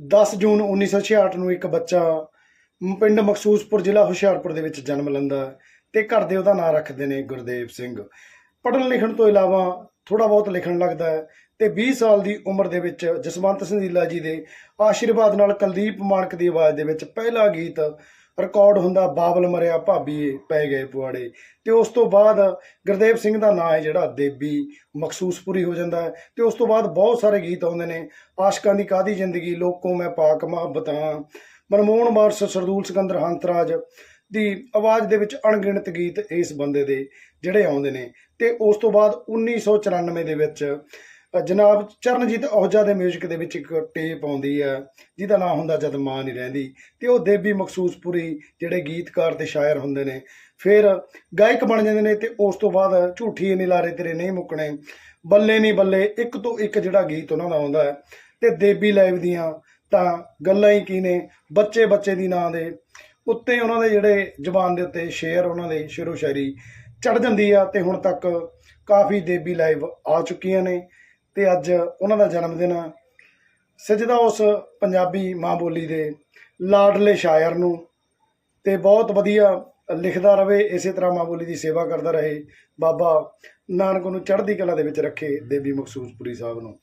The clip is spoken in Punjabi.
10 ਜੂਨ 1966 ਨੂੰ ਇੱਕ ਬੱਚਾ ਪਿੰਡ ਮਖਸੂਸਪੁਰ ਜ਼ਿਲ੍ਹਾ ਹੁਸ਼ਿਆਰਪੁਰ ਦੇ ਵਿੱਚ ਜਨਮ ਲੈਂਦਾ ਹੈ ਤੇ ਘਰ ਦੇ ਉਹਦਾ ਨਾਂ ਰੱਖਦੇ ਨੇ ਗੁਰਦੇਵ ਸਿੰਘ। ਪੜ੍ਹਨ ਲਿਖਣ ਤੋਂ ਇਲਾਵਾ ਥੋੜਾ ਬਹੁਤ ਲਿਖਣ ਲੱਗਦਾ ਹੈ ਤੇ 20 ਸਾਲ ਦੀ ਉਮਰ ਦੇ ਵਿੱਚ ਜਸਵੰਤ ਸਿੰਘੀਲਾ ਜੀ ਦੇ ਆਸ਼ੀਰਵਾਦ ਨਾਲ ਕੁਲਦੀਪ ਮਾਨਕ ਦੀ ਆਵਾਜ਼ ਦੇ ਵਿੱਚ ਪਹਿਲਾ ਗੀਤ ਰਿਕਾਰਡ ਹੁੰਦਾ, ਬਾਬਲ ਮਰਿਆ ਭਾਬੀਏ ਪੈ ਗਏ ਪੁਆੜੇ। ਤੇ ਉਸ ਤੋਂ ਬਾਅਦ ਗੁਰਦੇਵ ਸਿੰਘ ਦਾ ਨਾਂ ਹੈ ਜਿਹੜਾ, ਦੇਬੀ, ਮਖਸੂਸਪੁਰੀ ਹੋ ਜਾਂਦਾ ਹੈ। ਤੇ ਉਸ ਤੋਂ ਬਾਅਦ ਬਹੁਤ ਸਾਰੇ ਗੀਤ ਆਉਂਦੇ ਨੇ। ਆਸ਼ਕਾਂ ਦੀ ਕਾਦੀ ਜ਼ਿੰਦਗੀ, ਲੋਕੋਂ ਮੈਂ ਪਾਕ ਮੁਹੱਬਤਾਂ। ਮਨਮੋਹਨ ਵਾਰਸ ਸਰਦੂਲ ਸਿਕੰਦਰ ਹੰਤਰਾਜ ਦੀ ਆਵਾਜ਼ ਦੇ ਵਿੱਚ ਅਣਗਿਣਤ ਗੀਤ ਇਸ ਬੰਦੇ ਦੇ ਜਿਹੜੇ ਆਉਂਦੇ ਨੇ। ਤੇ ਉਸ ਤੋਂ ਬਾਅਦ 1994 ਦੇ ਵਿੱਚ ਜਨਾਬ ਚਰਨਜੀਤ ਔਜਾ ਦੇ 뮤직 ਦੇ ਵਿੱਚ ਇੱਕ ਟੇਪ ਆਉਂਦੀ ਹੈ ਜਿਹਦਾ ਨਾਮ ਹੁੰਦਾ ਜਦ ਮਾਂ ਨਹੀਂ ਰਹਿੰਦੀ। ਤੇ ਉਹ ਦੇਬੀ ਮਖਸੂਸਪੁਰੀ ਜਿਹੜੇ ਗੀਤਕਾਰ ਤੇ ਸ਼ਾਇਰ ਹੁੰਦੇ ਨੇ, ਫਿਰ ਗਾਇਕ ਬਣ ਜਾਂਦੇ ਨੇ ਤੇ ਉਸ ਤੋਂ ਬਾਅਦ ਝੂਠੀ ਨਿਲਾਰੇ ਤੇਰੇ ਨਹੀਂ ਮੁੱਕਣੇ, ਬੱਲੇ ਨਹੀਂ ਬੱਲੇ, ਇੱਕ ਤੋਂ ਇੱਕ ਜਿਹੜਾ ਗੀਤ ਉਹਨਾਂ ਦਾ ਆਉਂਦਾ ਹੈ। ਤੇ ਦੇਬੀ ਲਾਈਵ ਦੀਆਂ ਤਾਂ ਗੱਲਾਂ ਹੀ ਕੀ ਨੇ? ਬੱਚੇ ਬੱਚੇ ਦੀ ਨਾਂ ਦੇ ਉੱਤੇ ਉਹਨਾਂ ਦੇ ਜਿਹੜੇ ਜ਼ਬਾਨ ਦੇ ਉੱਤੇ ਸ਼ੇਅਰ ਉਹਨਾਂ ਦੇ ਸ਼ੇਰੋ ਸ਼ਾਇਰੀ ਚੜ ਜਾਂਦੀ ਆ ਤੇ ਹੁਣ ਤੱਕ ਕਾਫੀ ਦੇਬੀ ਲਾਈਵ ਆ ਚੁੱਕੀਆਂ ਨੇ। ਤੇ ਅੱਜ ਉਹਨਾਂ ਦਾ ਜਨਮ ਦਿਨ ਆ। ਸਜਦਾ ਉਸ ਪੰਜਾਬੀ ਮਾਂ ਬੋਲੀ ਦੇ ਲਾਡਲੇ ਸ਼ਾਇਰ ਨੂੰ ਤੇ ਬਹੁਤ ਵਧੀਆ ਲਿਖਦਾ ਰਵੇ, ਇਸੇ ਤਰ੍ਹਾਂ ਮਾਂ ਬੋਲੀ ਦੀ ਸੇਵਾ ਕਰਦਾ ਰਹੇ ਬਾਬਾ ਨਾਨਕ ਨੂੰ ਚੜ੍ਹਦੀ ਕਲਾ ਦੇ ਵਿੱਚ ਰੱਖੇ ਦੇਵੀ ਮਕਸੂਦਪੁਰੀ ਸਾਹਿਬ ਨੂੰ।